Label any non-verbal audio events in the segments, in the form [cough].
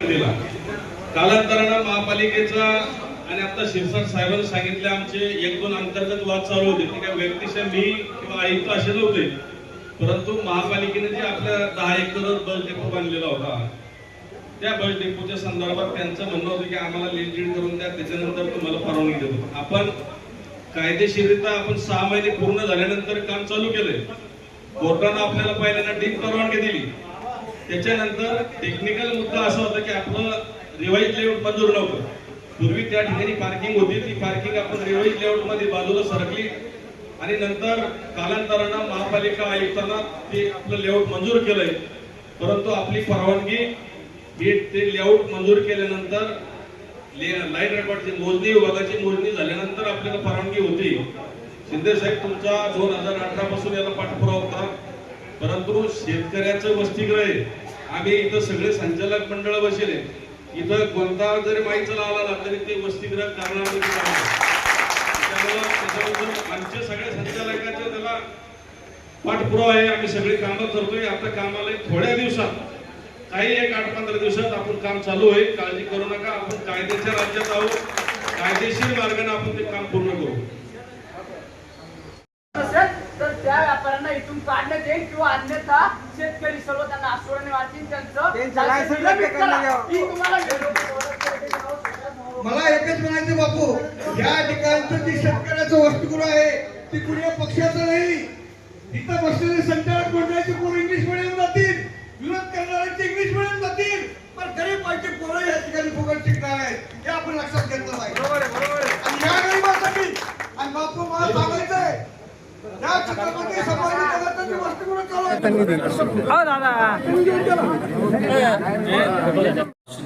दिला. कालांतरानं महापालिकेचा आणि आता शिरसाट साहेबांनी सांगितले आमचे एक दोन अंतर्गत वाद चालू होते. ते काय व्यक्तिशः मी किंवा आयुक्त असे नव्हते परंतु महापालिकेने जे आपल्या दहा एकर बस डेपो बांधलेला होता त्या बस डेपोच्या संदर्भात त्यांचं म्हणणं होतं की आम्हाला लीड करून द्या त्याच्यानंतर तुम्हाला परवानगी देतो. आपण कायदेशीरित्या आपण सहा महिने पूर्ण झाल्यानंतर काम चालू केलंय. कोर्टानं आपल्याला पहिल्यांदा डीप परवानगी दिली. त्याच्यानंतर टेक्निकल मुद्दा असा होता की आपलं रिवाईज लेआउट मंजूर नव्हतं पूर्वी त्या ठिकाणी पार्किंग होती ती पार्किंग आपण रिवाईज लेआउटमध्ये बाजूला सरकली आणि नंतर कालांतरानं महापालिका आयुक्तांना ते आपलं लेआउट मंजूर केलंय. परंतु आपली परवानगी हे ते लेआउट मंजूर केल्यानंतर लाइट रेकॉर्डची मोजणी विभागाची मोजणी झाल्यानंतर आपल्याला परवानगी होती. शिंदे साहेब तुमचा दोन हजार अठरा पासून याला पाठपुरावा होता. परंतु शेतकऱ्याचं वसतिगृह आहे. आम्ही इथं सगळे संचालक मंडळ बसले इथं कोणता जरी माहिती लावला तरी ते वसतिगृह कारणामध्ये आमच्या सगळ्या संचालकांच्या त्याला पाठपुरावा आहे. आम्ही सगळी कामं करतोय. आता कामाला थोड्या दिवसात काही एक आठ पंधरा दिवसात आपण काम चालू होईल काळजी करू नका. आपण कायद्याच्या राज्यात आहोत. कायदेशीर मार्गाने आपण ते काम पूर्ण करू. त्या व्यापाऱ्यांना इथून काढण्यात येईल किंवा अन्यथा शेतकरी सर्व त्यांना आश्वासने वाटतील त्यांचं. करण्यात ही तुम्हाला मला एकच म्हणायचं बापू या ठिकाणचं जे शेतकऱ्याचं वसतिगृह आहे ती कुठल्या पक्षाचं नाही. इथं बसलेले संचालक मंडळाचे पोरं इंग्लिश मिडियम जातील. विरोध करणाऱ्यांचे इंग्लिश मिडियम जातील. पण गरीब पाहिजे पोरं या ठिकाणी फुकट शिकणार आहेत. हे आपण लक्षात घेतलं पाहिजे आणि या गरीबासाठी आणि बापू मला सांगायचंय या छत्रपती संभाजी नगरचं जे वसतिगृह चालू आहे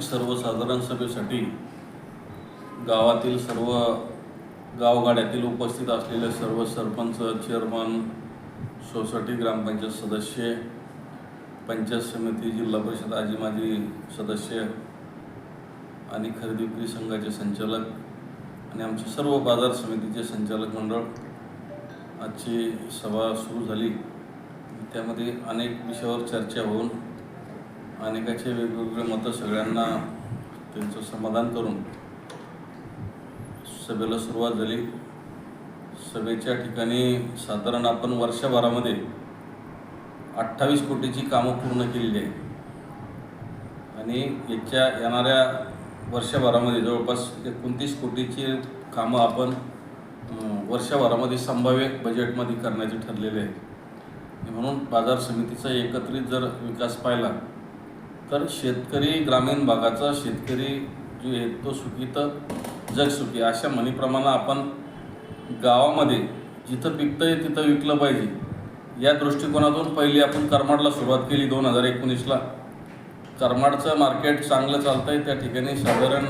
सर्वसाधारण सभेसाठी गावातील सर्व गावगाड्यातील उपस्थित असलेले सर्व सरपंच चेअरमन सोसायटी ग्रामपंचायत सदस्य पंचायत समिती जिल्हा परिषद आजी माजी सदस्य आणि खरेदी विक्री संघाचे संचालक आणि आमचे सर्व बाजार समितीचे संचालक मंडळ आजची सभा सुरू झाली. त्यामध्ये अनेक विषयावर चर्चा होऊन अनेकाचे वेगवेगळे मतं सगळ्यांना त्यांचं समाधान करून सभेला सुरुवात झाली. सभेच्या ठिकाणी साधारण आपण वर्षभरामध्ये अठ्ठावीस कोटीची कामं पूर्ण केलेली आहे आणि याच्या येणाऱ्या वर्षभरामध्ये जवळपास एकोणतीस कोटीची कामं आपण वर्षभरामध्ये संभाव्य बजेटमध्ये करण्याचे ठरलेले आहे म्हणून बाजार समितीचा एकत्रित जर विकास पाहिला तर शेतकरी ग्रामीण भागाचा शेतकरी जो आहे तो सुखी तर जग सुखी. अशा म्हणीप्रमाणे आपण गावामध्ये जिथं पिकतं आहे तिथं विकलं पाहिजे. या दृष्टिकोनातून पहिली आपण करमाडला सुरुवात केली दोन हजार एकोणीसला. करमाडचं मार्केट चांगलं चालतं आहे त्या ठिकाणी साधारण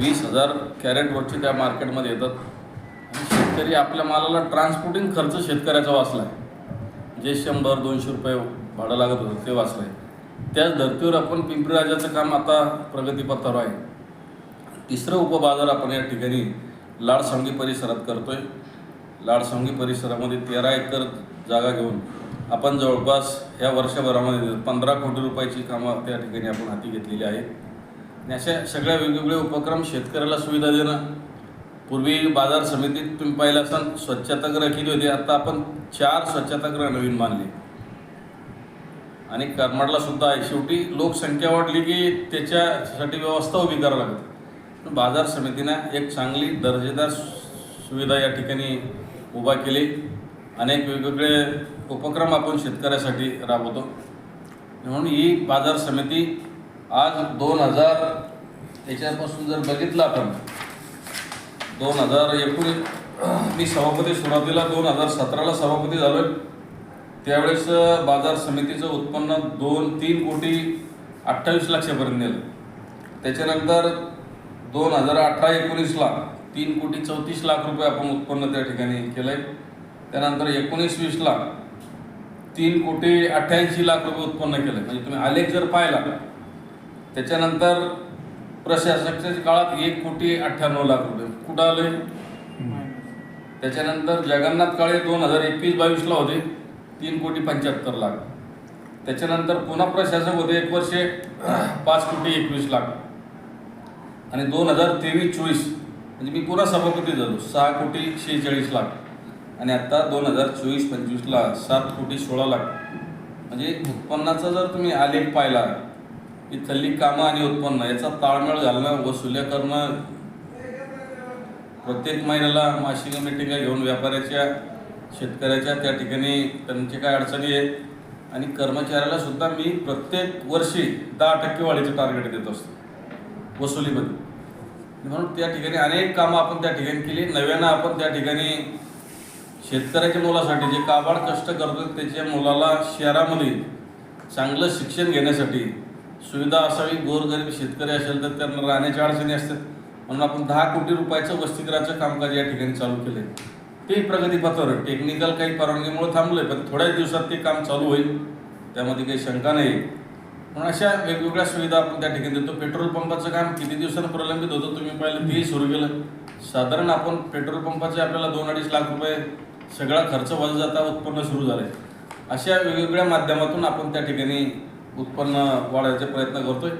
वीस हजार कॅरेटवरचे त्या मार्केटमध्ये येतात. आणि शेतकरी आपल्या मालाला ट्रान्सपोर्टिंग खर्च शेतकऱ्याचा वाचला आहे जे शंभर दोनशे रुपये भाडं लागत होतं ते वाचलं आहे त्याच धर्तीवर आपण पिंपरी राजाचं काम आता प्रगतीपथावर आहे. तिसरं उपबाजार आपण या ठिकाणी लाडसांगी परिसरात करतो आहे लाडसांगी परिसरामध्ये तेरा एकर जागा घेऊन आपण जवळपास या वर्षभरामध्ये पंधरा कोटी रुपयाची कामं त्या ठिकाणी आपण हाती घेतलेली आहेत. आणि अशा सगळ्या वेगवेगळे उपक्रम शेतकऱ्याला सुविधा देणं. पूर्वी बाजार समितीत तुम्ही पाहिलं असाल स्वच्छतागृह केली होती. आता आपण चार स्वच्छतागृह नवीन बांधले. आणि करमाडला सुद्धा आहे शेवटी लोकसंख्या वाढली की त्याच्यासाठी व्यवस्था उभी करावी लागते. बाजार समितीनं एक चांगली दर्जेदार सुविधा या ठिकाणी उभा केली. अनेक वेगवेगळे उपक्रम आपण शेतकऱ्यासाठी राबवतो. म्हणून ही बाजार समिती आज दोन हजार याच्यापासून जर बघितलं आपण दोन हजार एकोणीस मी सभापती सुरुवातीला दोन हजार सतराला सभापती झालोय. त्यावेळेस बाजार समितीचं उत्पन्न दोन तीन कोटी अठ्ठावीस लाखापर्यंत नेलं. त्याच्यानंतर दोन हजार अठरा एकोणीसला तीन कोटी चौतीस लाख रुपये आपण उत्पन्न त्या ठिकाणी केलं आहे त्यानंतर एकोणीस वीसला तीन कोटी अठ्ठ्याऐंशी लाख रुपये उत्पन्न केलं म्हणजे तुम्ही आलेख जर पाहिला त्याच्यानंतर प्रशासकाच्या काळात एक कोटी अठ्ठ्याण्णव लाख रुपये. कुठं आले त्याच्यानंतर जगन्नाथ काळे दोन हजार एकवीस बावीसला होते. तीन कोटी पंच्याहत्तर लाख. त्याच्यानंतर पुन्हा प्रशासक होते एक वर्ष [clears throat] पाच कोटी एकवीस लाख. आणि दोन हजार तेवीस चोवीस म्हणजे मी पुन्हा सभापती झालो. सहा कोटी शेहेचाळीस लाख. आणि आता दोन हजार चोवीस पंचवीसला सात कोटी सोळा लाख. म्हणजे उत्पन्नाचा जर तुम्ही आलेख पाहिला इथली कामं आणि उत्पन्न याचा ताळमेळ घालणं वसुल्या करणं प्रत्येक महिन्याला मासिक मिटिंगा घेऊन व्यापाऱ्याच्या शेतकऱ्याच्या त्या ठिकाणी त्यांचे काय अडचणी आहेत आणि कर्मचाऱ्याला सुद्धा मी प्रत्येक वर्षी दहा टक्के वाढीचं टार्गेट देत असतो वसुलीमध्ये. म्हणून त्या ठिकाणी अनेक कामं आपण त्या ठिकाणी केली. नव्यानं आपण त्या ठिकाणी शेतकऱ्याच्या मुलासाठी जे काबाड कष्ट करतो त्याच्या मुलाला शहरामध्ये चांगलं शिक्षण घेण्यासाठी सुविधा असावी गोरगरीब शेतकरी असेल तर त्यांना राहण्याच्या अडचणी असतात. म्हणून आपण दहा कोटी रुपयाचं वस्तीकराचं कामकाज या ठिकाणी चालू केलं ते प्रगतीपथावर टेक्निकल काही परवानगीमुळे थांबलंय पण थोड्याच दिवसात ते काम चालू होईल. त्यामध्ये काही शंका नाही. म्हणून अशा वेगवेगळ्या सुविधा आपण त्या ठिकाणी देतो. पेट्रोल पंपाचं काम किती दिवसानं प्रलंबित होतं तुम्ही पाहिलं तेही सुरू केलं. साधारण आपण पेट्रोल पंपाचे आपल्याला दोन अडीच लाख रुपये सगळा खर्च वाजत जाता उत्पन्न सुरू झालंय. अशा वेगवेगळ्या माध्यमातून आपण त्या ठिकाणी उत्पन्न वाढायचा प्रयत्न करतोय.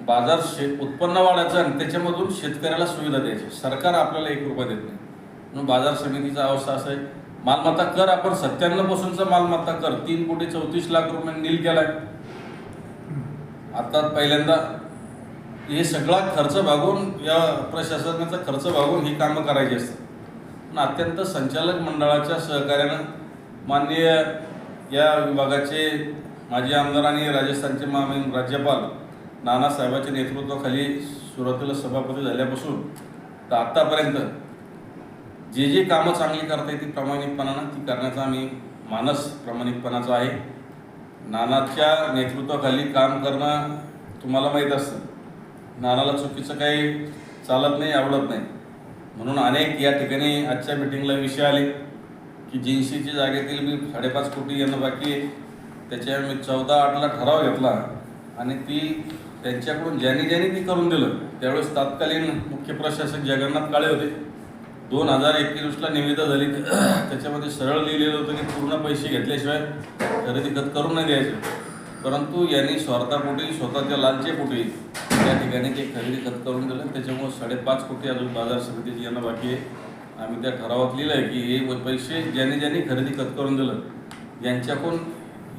बाजार शे उत्पन्न वाढायचं आणि त्याच्यामधून शेतकऱ्याला सुविधा द्यायची. सरकार आपल्याला एक रुपया देत नाही. म्हणून बाजार समितीचा अवस्था असं आहे. मालमत्ता कर आपण सत्त्याण्णव पासूनचा मालमत्ता कर. तीन कोटी चौतीस लाख रुपये नील केलाय. आता पहिल्यांदा हे सगळा खर्च भागून या प्रशासनाचा खर्च भागून ही कामं करायची असतात. पण अत्यंत संचालक मंडळाच्या सहकार्यानं माननीय या विभागाचे माजी आमदार आणि राजस्थानचे मामीन राज्यपाल नानासाहेबांच्या नेतृत्वाखाली सुरुवातीला सभापती झाल्यापासून तर आत्तापर्यंत जे जे कामं चांगली करता येतील प्रामाणिकपणानं ती करण्याचा आम्ही मानस प्रामाणिकपणाचा आहे. नानाच्या नेतृत्वाखाली काम करणं तुम्हाला माहीत असतं. नानाला चुकीचं काही चालत नाही आवडत नाही. म्हणून अनेक या ठिकाणी आजच्या मिटिंगला विषय आले की जिन्सीच्या जागेतील मी साडेपाच कोटी येणं बाकी आहे. त्याच्या मी चौदा आठला ठराव घेतला आणि ती त्यांच्याकडून ज्यांनी ज्यांनी ती करून दिलं त्यावेळेस तत्कालीन मुख्य प्रशासक जगन्नाथ काळे होते. दोन हजार एकवीसला निविदा झाली. त्याच्यामध्ये सरळ लिहिलेलं होतं की पूर्ण पैसे घेतल्याशिवाय खरेदी खत करून नाही द्यायचे. परंतु यांनी स्वार्थापोटी स्वतःच्या लालचे पोटी त्या ठिकाणी ते खरेदी खत करून दिलं. त्याच्यामुळे साडेपाच कोटी अजून बाजार समितीची यांना बाकी आहे. आम्ही त्या ठरावात लिहिलं आहे की हे पैसे ज्याने ज्यांनी खरेदी खत करून दिलं यांच्याकडून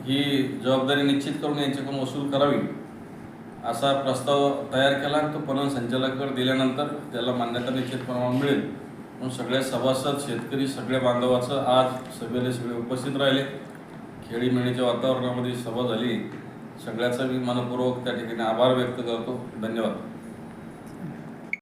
ही जबाबदारी निश्चित करून यांच्याकडून वसूल करावी असा प्रस्ताव तयार केला आणि तो पणन संचालकाकडे दिल्यानंतर त्याला मान्यता निश्चित प्रमाण मिळेल. म्हणून सगळ्या सभासद शेतकरी सगळ्या बांधवाचं आज सभेला सगळे उपस्थित राहिले. खेळीमेळीच्या वातावरणामध्ये सभा झाली. सगळ्याचा मी मनपूर्वक त्या ठिकाणी आभार व्यक्त करतो. धन्यवाद.